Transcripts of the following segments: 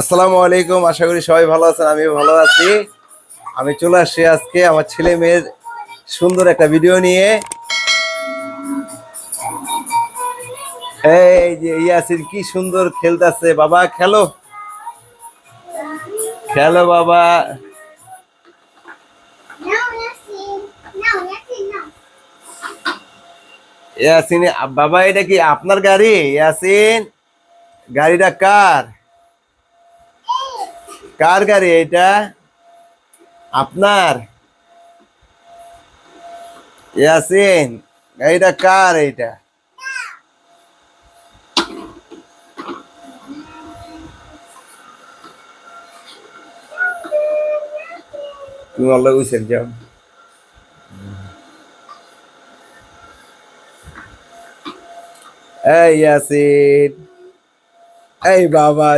আসসালামু আলাইকুম, আশা করি সবাই ভালো আছেন আমি ভালো আছি। আমি চলে আসছি আজকে আমার ছেলে মেয়ের সুন্দর একটা ভিডিও নিয়ে। এই যে ইয়াসির কি সুন্দর খেলতেছে, বাবা খেলো। খেলো বাবা. ইয়াসিন, বাবা এটা কি আপনার গাড়ি? ইয়াসিন, গাড়িটা কার? কার গাড়ি এটা? আপনার? ইয়াসিন গাড়িটা কার এটা তুমি আল্লাহ বুঝছেন যাও। এই ইয়াসিন। এই বাবা।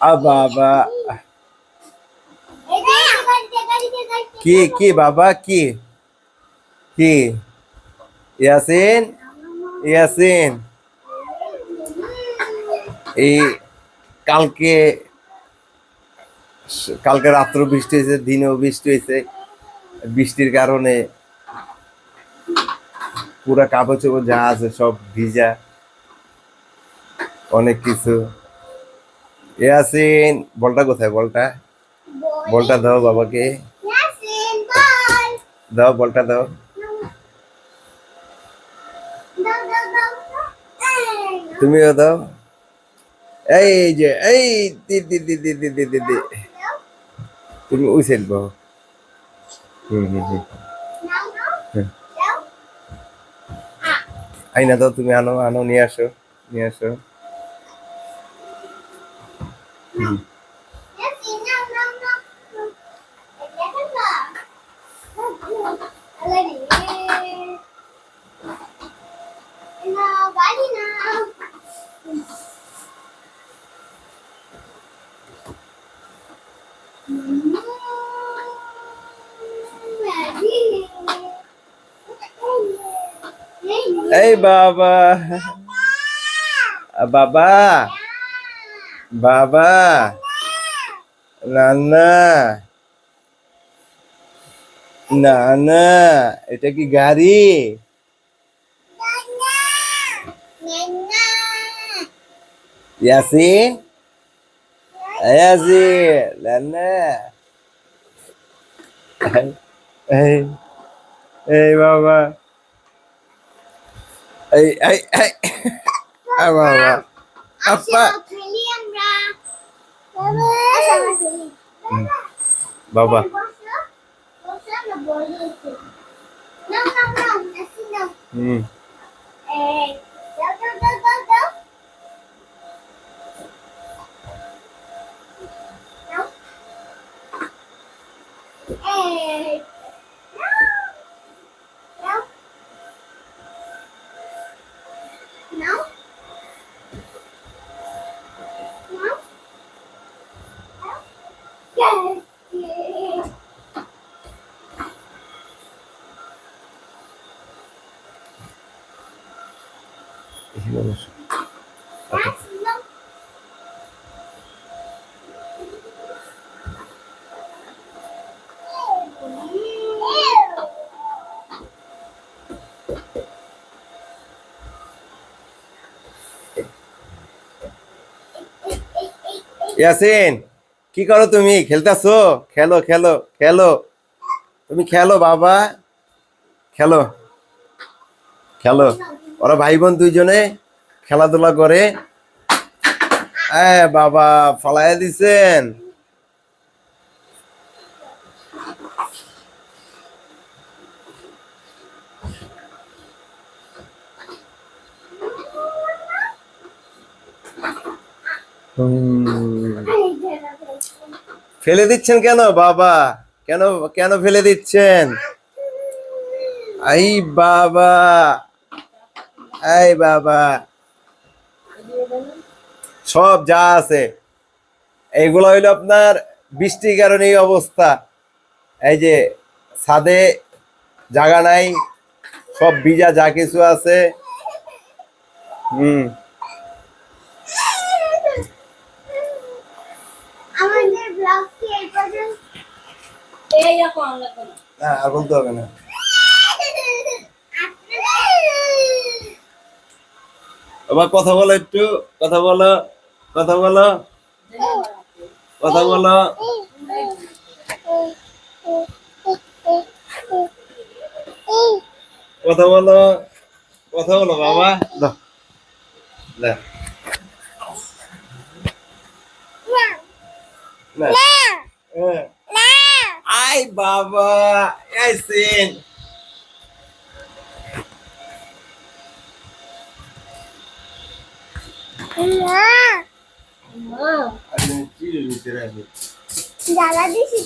আ বাবা কি কি বাবা কি কি ইয়াসিন ইয়াসিন এই কালকে কালকে রাত্র বৃষ্টি হয়েছে দিনেও বৃষ্টি হয়েছে বৃষ্টির কারণে পুরো কাপড় চোপড় যা আছে সব ভিজা। অনেক কিছু। এ ইয়াসিন বলটা কোথায় বলটা? বলটা দাও বাবাকে। দাও বলটা দাও। তুমিও দাও। এই যে, এই দি দি দিদি দিদি দি দিদি তুমি উইসেল বাবা হুম হুম হুম। আইনা দাও তুমি আনো আনো নিয়ে আসো নিয়ে আসো হুম। এই বাবা বাবা বাবা নানা নানা এটা কি গাড়ি ইয়াসিন ইয়াসিন নানা এই এই বাবা এই এই এই বাবা আপা বাবা হুম Hey. Não? Não? não não Yasin, কি করো তুমি? খেলতেছো? খেলো খেলো খেলো। তুমি খেলো, বাবা। খেলো খেলো। ওরা ভাই বোন দুইজনে খেলাধুলা করে। হ্যাঁ বাবা, ফলাইয়া দিছেন হুম। ফেলে দিচ্ছেন কেন, বাবা? কেন কেন ফেলে দিচ্ছেন? আই বাবা। এই বাবা। সব যা আছে। এইগুলো হইল আপনার বৃষ্টির কারণে এই অবস্থা। এই যে ছাদে জায়গা নাই, সব ভিজা, যা কিছু আছে। হুম। না। না আর বলতে হবে না। বাবা কথা বলো একটু কথা বলো কথা বলো কথা বলো। কথা বলো কথা বলো বাবা। দাও দাও না। হ্যাঁ। আই বাবা আইসেন জ্বালা দিছি